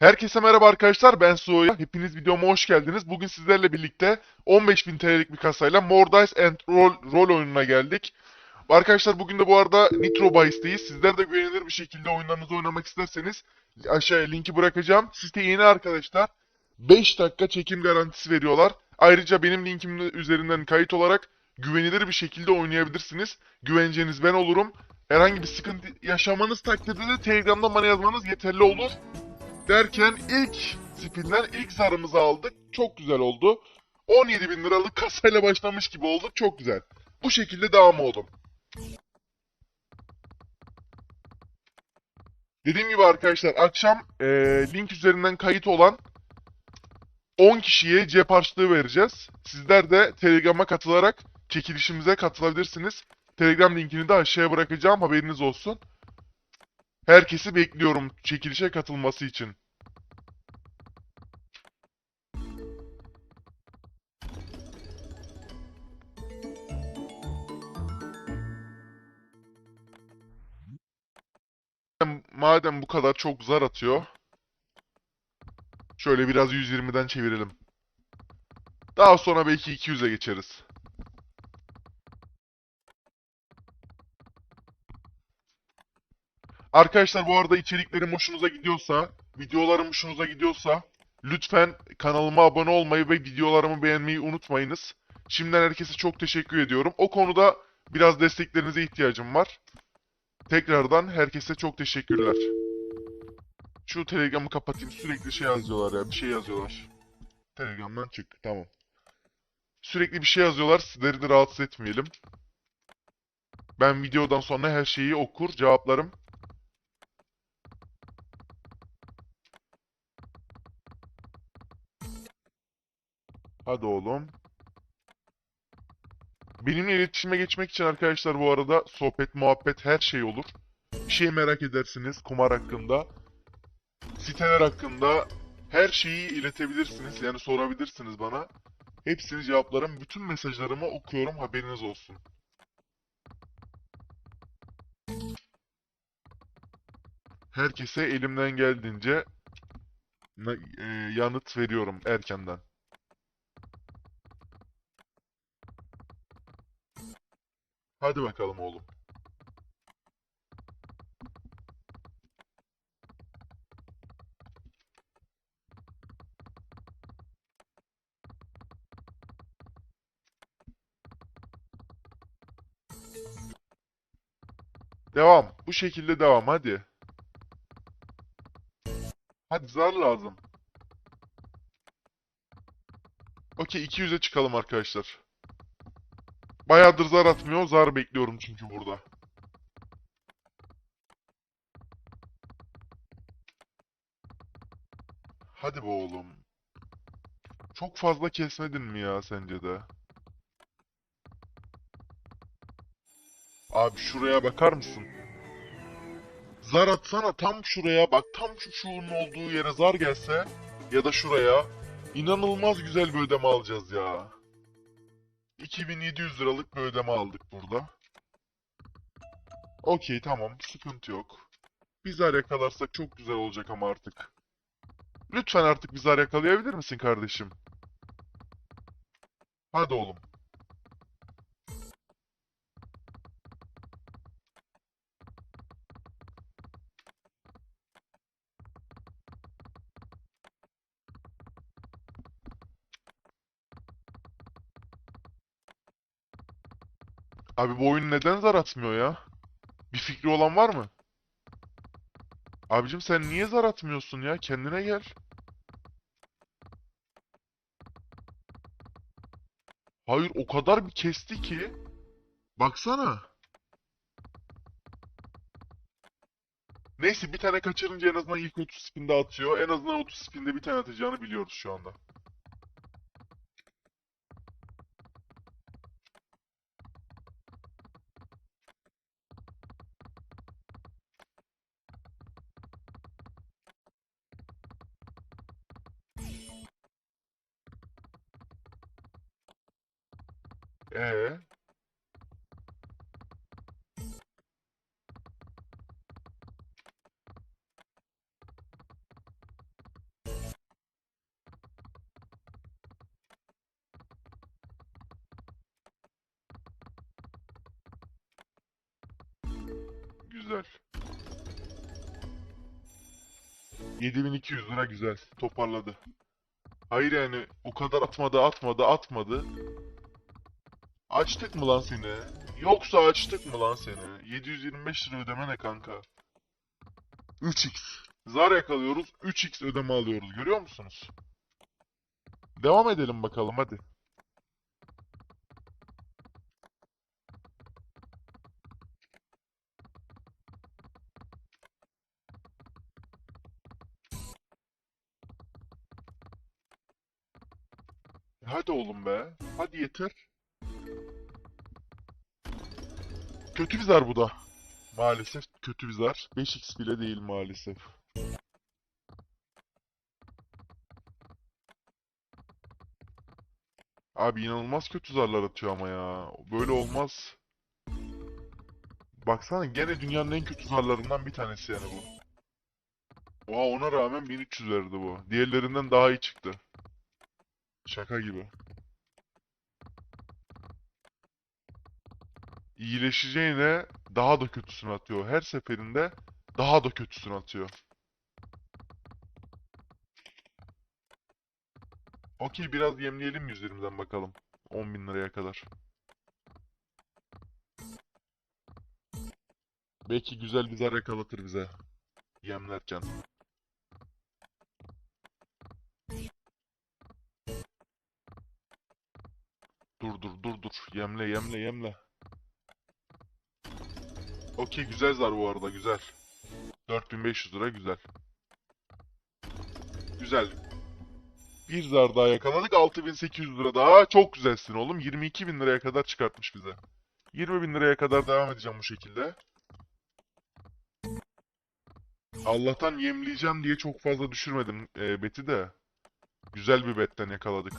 Herkese merhaba arkadaşlar ben Suoya. Hepiniz videoma hoş geldiniz. Bugün sizlerle birlikte 15.000 TL'lik bir kasayla Mordice and Roll, Roll oyununa geldik. Arkadaşlar bugün de bu arada Nitro Bahis'teyiz. Sizler de güvenilir bir şekilde oyunlarınızı oynamak isterseniz aşağıya linki bırakacağım. Site yeni arkadaşlar. 5 dakika çekim garantisi veriyorlar. Ayrıca benim linkim üzerinden kayıt olarak güvenilir bir şekilde oynayabilirsiniz. Güvenceniz ben olurum. Herhangi bir sıkıntı yaşamanız takdirde de Telegram'dan bana yazmanız yeterli olur. Derken ilk spinden ilk zarımızı aldık. Çok güzel oldu. 17 bin liralık kasayla başlamış gibi olduk. Çok güzel. Bu şekilde devam oldum. Dediğim gibi arkadaşlar akşam eee, link üzerinden kayıt olan 10 kişiye cep harçlığı vereceğiz. Sizler de Telegram'a katılarak çekilişimize katılabilirsiniz. Telegram linkini de aşağıya bırakacağım haberiniz olsun. Herkesi bekliyorum çekilişe katılması için. Madem- bu kadar çok zar atıyor. Şöyle biraz 120'den çevirelim. Daha sonra belki 200'e geçeriz. Arkadaşlar bu arada içeriklerim hoşunuza gidiyorsa, videolarım hoşunuza gidiyorsa lütfen kanalıma abone olmayı ve videolarımı beğenmeyi unutmayınız. Şimdiden herkese çok teşekkür ediyorum. O konuda biraz desteklerinize ihtiyacım var. Tekrardan herkese çok teşekkürler. Şu Telegram'ı kapatayım. Sürekli şey yazıyorlar ya. Bir şey yazıyorlar. Telegram'dan çık. Tamam. Sürekli bir şey yazıyorlar. Sizleri de rahatsız etmeyelim. Ben videodan sonra her şeyi okur, cevaplarım. Hadi oğlum. Benimle iletişime geçmek için arkadaşlar bu arada sohbet, muhabbet her şey olur. Bir şey merak edersiniz kumar hakkında, siteler hakkında her şeyi iletebilirsiniz. Yani sorabilirsiniz bana. Hepsini cevaplarım. Bütün mesajlarımı okuyorum haberiniz olsun. Herkese elimden geldiğince e, yanıt veriyorum erkenden. Hadi bakalım oğlum. Devam. Bu şekilde devam hadi. Hadi zar lazım. Okey 200'e çıkalım arkadaşlar. Bayağıdır zar atmıyor. Zar bekliyorum çünkü burada. Hadi be oğlum. Çok fazla kesmedin mi ya sence de? Abi şuraya bakar mısın? Zar atsana tam şuraya bak tam şu şuurun olduğu yere zar gelse ya da şuraya inanılmaz güzel bir ödeme alacağız ya. 2700 liralık bir ödeme aldık burada. Okey tamam sıkıntı yok. Bir zar yakalarsak çok güzel olacak ama artık. Lütfen artık bir zar yakalayabilir misin kardeşim? Hadi oğlum. Abi bu oyun neden zar atmıyor ya? Bir fikri olan var mı? Abicim sen niye zar atmıyorsun ya? Kendine gel. Hayır o kadar bir kesti ki. Baksana. Neyse bir tane kaçırınca en azından ilk 30 spinde atıyor. En azından 30 spinde bir tane atacağını biliyoruz şu anda. Ee? Güzel. 7200 lira güzel toparladı. Hayır yani o kadar atmadı atmadı atmadı. Açtık mı lan seni? Yoksa açtık mı lan seni? 725 lira ödeme ne kanka? 3x. Zar yakalıyoruz 3x ödeme alıyoruz görüyor musunuz? Devam edelim bakalım hadi. Hadi oğlum be. Hadi yeter. Kötü bir zar bu da. Maalesef kötü bir zar. 5x bile değil maalesef. Abi inanılmaz kötü zarlar atıyor ama ya. Böyle olmaz. Baksana gene dünyanın en kötü zarlarından bir tanesi yani bu. Oha ona rağmen 1300 verdi bu. Diğerlerinden daha iyi çıktı. Şaka gibi. İyileşeceğine daha da kötüsünü atıyor. Her seferinde daha da kötüsünü atıyor. Okey biraz yemleyelim yüzlerimden bakalım. 10 bin liraya kadar. Belki güzel bir zar yakalatır bize. Yemlerken. Dur dur dur dur. Yemle yemle yemle. Okey güzel zar bu arada güzel. 4500 lira güzel. Güzel. Bir zar daha yakaladık. 6800 lira daha. Çok güzelsin oğlum. 22.000 liraya kadar çıkartmış bize. 20.000 liraya kadar devam edeceğim bu şekilde. Allah'tan yemleyeceğim diye çok fazla düşürmedim e, beti de. Güzel bir betten yakaladık.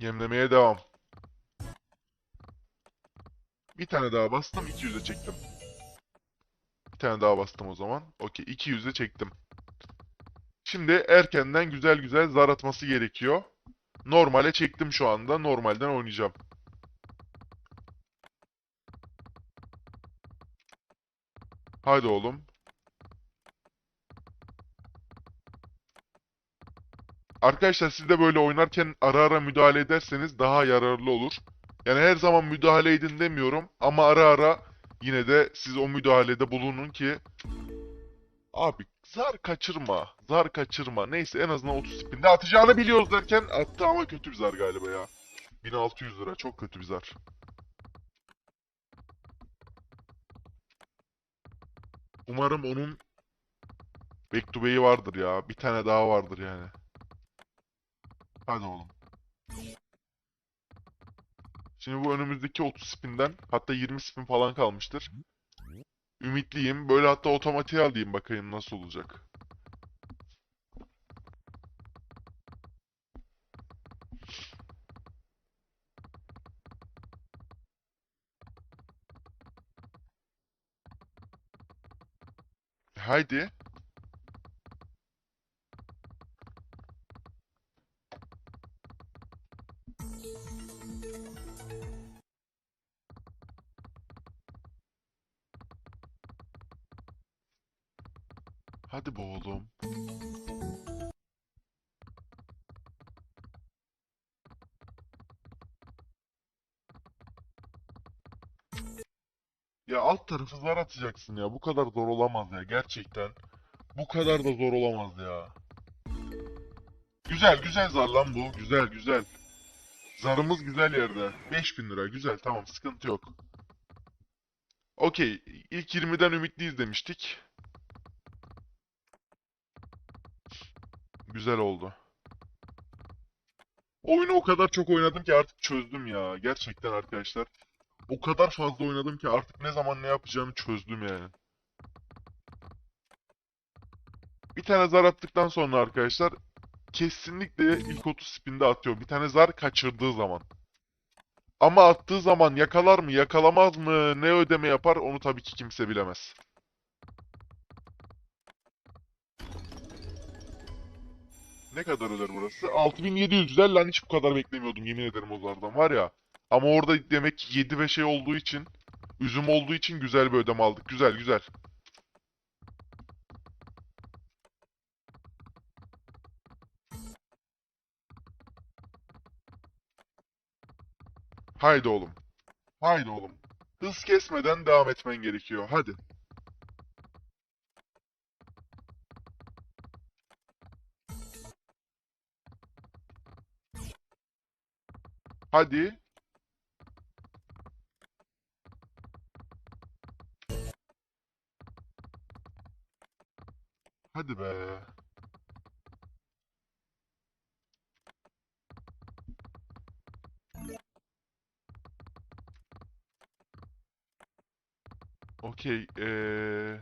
Yemlemeye devam. Bir tane daha bastım, 200'e çektim. Bir tane daha bastım o zaman. Okey, 200'e çektim. Şimdi erkenden güzel güzel zar atması gerekiyor. Normale çektim şu anda. Normalden oynayacağım. Haydi oğlum. Arkadaşlar siz de böyle oynarken ara ara müdahale ederseniz daha yararlı olur. Yani her zaman müdahale edin demiyorum ama ara ara yine de siz o müdahalede bulunun ki Abi zar kaçırma. Zar kaçırma. Neyse en azından 30 spinde atacağını biliyoruz derken attı ama kötü bir zar galiba ya. 1600 lira çok kötü bir zar. Umarım onun back to vardır ya. Bir tane daha vardır yani. Hadi oğlum. Şimdi bu önümüzdeki 30 spinden hatta 20 spin falan kalmıştır. Ümitliyim. Böyle hatta otomatiğe alayım bakayım nasıl olacak. Haydi. Hadi be oğlum. Ya alt tarafı zar atacaksın ya. Bu kadar zor olamaz ya gerçekten. Bu kadar da zor olamaz ya. Güzel güzel zar lan bu. Güzel güzel. Zarımız güzel yerde. 5000 lira güzel tamam sıkıntı yok. Okey ilk 20'den ümitliyiz demiştik. Güzel oldu. Oyunu o kadar çok oynadım ki artık çözdüm ya. Gerçekten arkadaşlar. O kadar fazla oynadım ki artık ne zaman ne yapacağımı çözdüm yani. Bir tane zar attıktan sonra arkadaşlar kesinlikle ilk 30 spinde atıyor. Bir tane zar kaçırdığı zaman. Ama attığı zaman yakalar mı, yakalamaz mı, ne ödeme yapar onu tabii ki kimse bilemez. Ne kadar öder burası? 6700 güzel lan hiç bu kadar beklemiyordum yemin ederim o zardan var ya. Ama orada demek ki 7 ve şey olduğu için, üzüm olduğu için güzel bir ödeme aldık. Güzel güzel. Haydi oğlum. Haydi oğlum. Hız kesmeden devam etmen gerekiyor. Hadi. Hadi. Hadi be. Okey. Ee...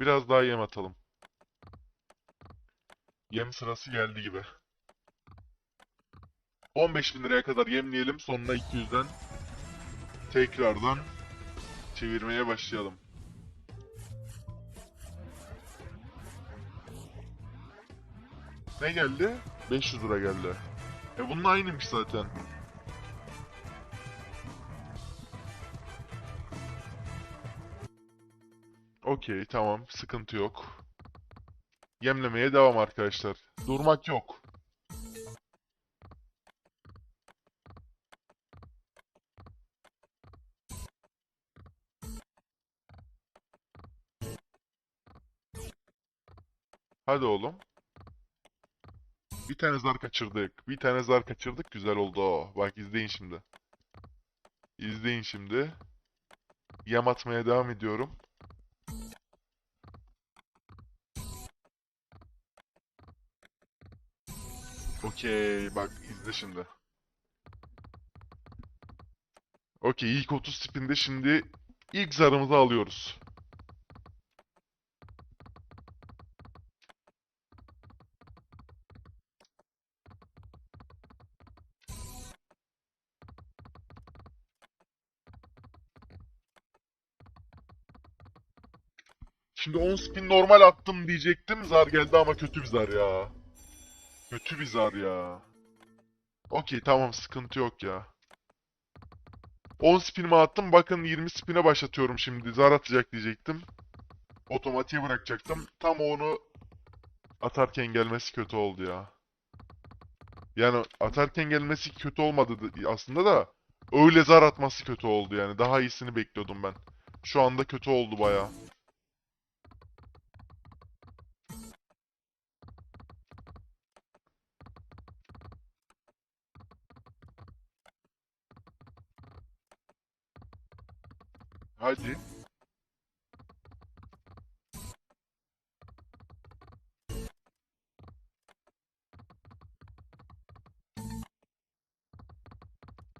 Biraz daha yem atalım. Yem sırası geldi gibi. 15 bin liraya kadar yemleyelim. Sonuna 200'den tekrardan çevirmeye başlayalım. Ne geldi? 500 lira geldi. E bunun aynıymış zaten. Okey tamam sıkıntı yok. Yemlemeye devam arkadaşlar. Durmak yok. Hadi oğlum. Bir tane zar kaçırdık. Bir tane zar kaçırdık. Güzel oldu o. Bak izleyin şimdi. İzleyin şimdi. Yem atmaya devam ediyorum. Okey. Bak izle şimdi. Okey. ilk 30 spinde şimdi ilk zarımızı alıyoruz. Şimdi 10 spin normal attım diyecektim. Zar geldi ama kötü bir zar ya. Kötü bir zar ya. Okey tamam sıkıntı yok ya. 10 spinimi attım. Bakın 20 spine başlatıyorum şimdi. Zar atacak diyecektim. Otomatiğe bırakacaktım. Tam onu atarken gelmesi kötü oldu ya. Yani atarken gelmesi kötü olmadı da- aslında da öyle zar atması kötü oldu yani. Daha iyisini bekliyordum ben. Şu anda kötü oldu bayağı. Hadi.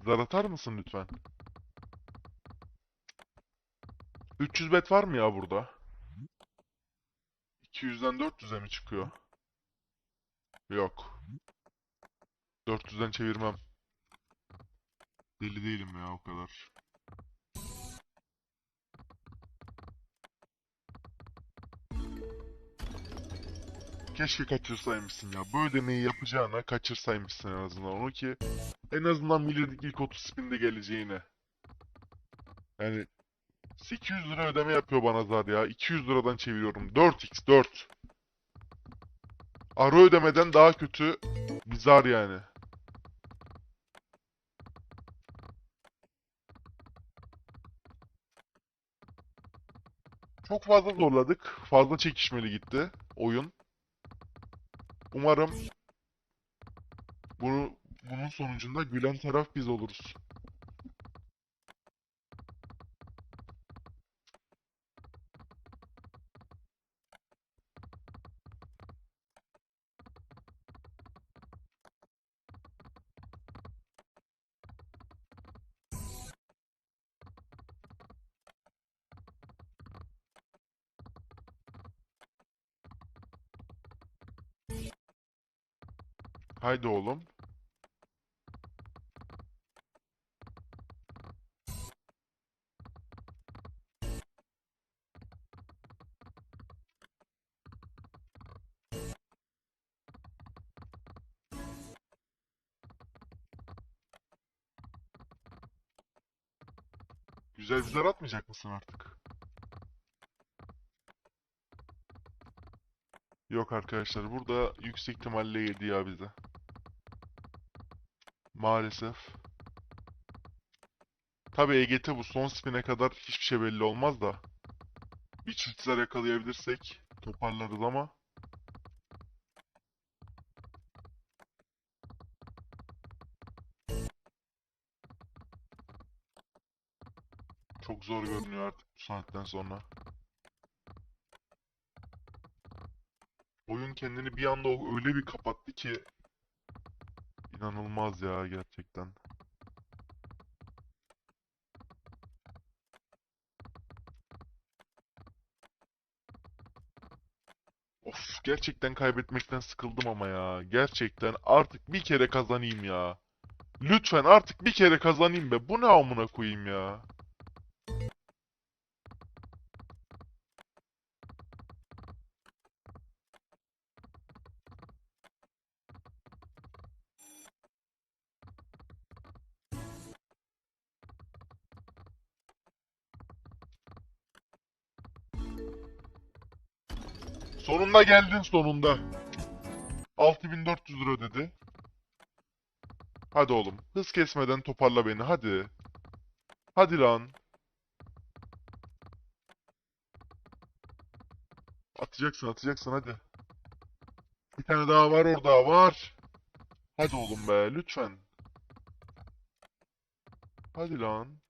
Zar atar mısın lütfen? 300 bet var mı ya burada? 200'den 400'e mi çıkıyor? Yok. 400'den çevirmem. Deli değilim ya o kadar. Keşke kaçırsaymışsın ya. Bu ödemeyi yapacağına kaçırsaymışsın en azından onu ki en azından bilirdik ilk 30 spinde geleceğine. Yani 800 lira ödeme yapıyor bana zar ya. 200 liradan çeviriyorum. 4x 4. Ara ödemeden daha kötü bir zar yani. Çok fazla zorladık. Fazla çekişmeli gitti oyun. Umarım bunu bunun sonucunda gülen taraf biz oluruz. Haydi oğlum. Güzel bizler atmayacak mısın artık? Yok arkadaşlar burada yüksek ihtimalle yedi ya bize. Maalesef. Tabii EGT bu son spine kadar hiçbir şey belli olmaz da. Bir çiftler yakalayabilirsek toparlarız ama. Çok zor görünüyor artık bu saatten sonra. Oyun kendini bir anda öyle bir kapattı ki inanılmaz ya gerçekten. Of gerçekten kaybetmekten sıkıldım ama ya. Gerçekten artık bir kere kazanayım ya. Lütfen artık bir kere kazanayım be. Bu ne amına koyayım ya. Sonunda geldin sonunda. 6400 lira ödedi. Hadi oğlum. Hız kesmeden toparla beni hadi. Hadi lan. Atacaksın atacaksın hadi. Bir tane daha var orada var. Hadi oğlum be lütfen. Hadi lan.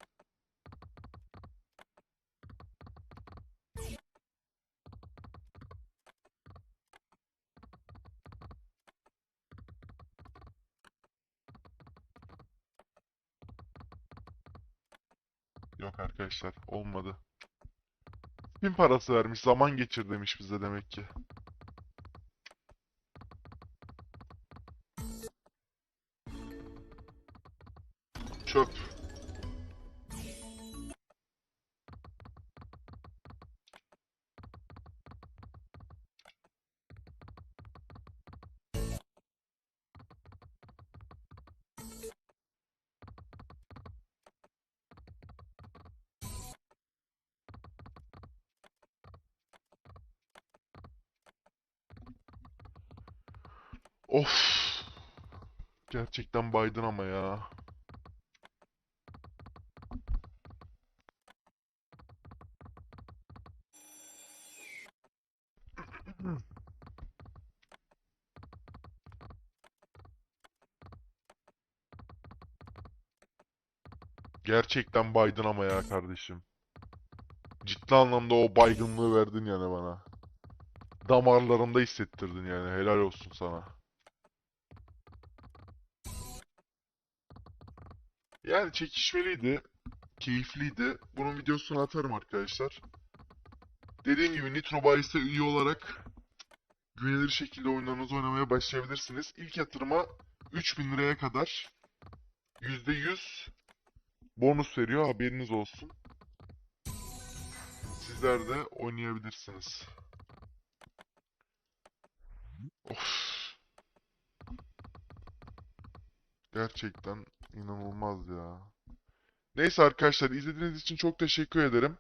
Yok arkadaşlar olmadı. Bin parası vermiş zaman geçir demiş bize demek ki. Çöp. Gerçekten baydın ama ya. Gerçekten baydın ama ya kardeşim. Ciddi anlamda o baygınlığı verdin yani bana. Damarlarımda hissettirdin yani. Helal olsun sana. Yani çekişmeliydi. Keyifliydi. Bunun videosunu atarım arkadaşlar. Dediğim gibi Nitro Bahis'e üye olarak güvenilir şekilde oyunlarınızı oynamaya başlayabilirsiniz. İlk yatırıma 3000 liraya kadar %100 bonus veriyor. Haberiniz olsun. Sizler de oynayabilirsiniz. Of. Gerçekten inanılmaz ya. Neyse arkadaşlar izlediğiniz için çok teşekkür ederim.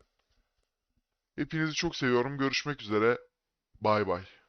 Hepinizi çok seviyorum. Görüşmek üzere. Bay bay.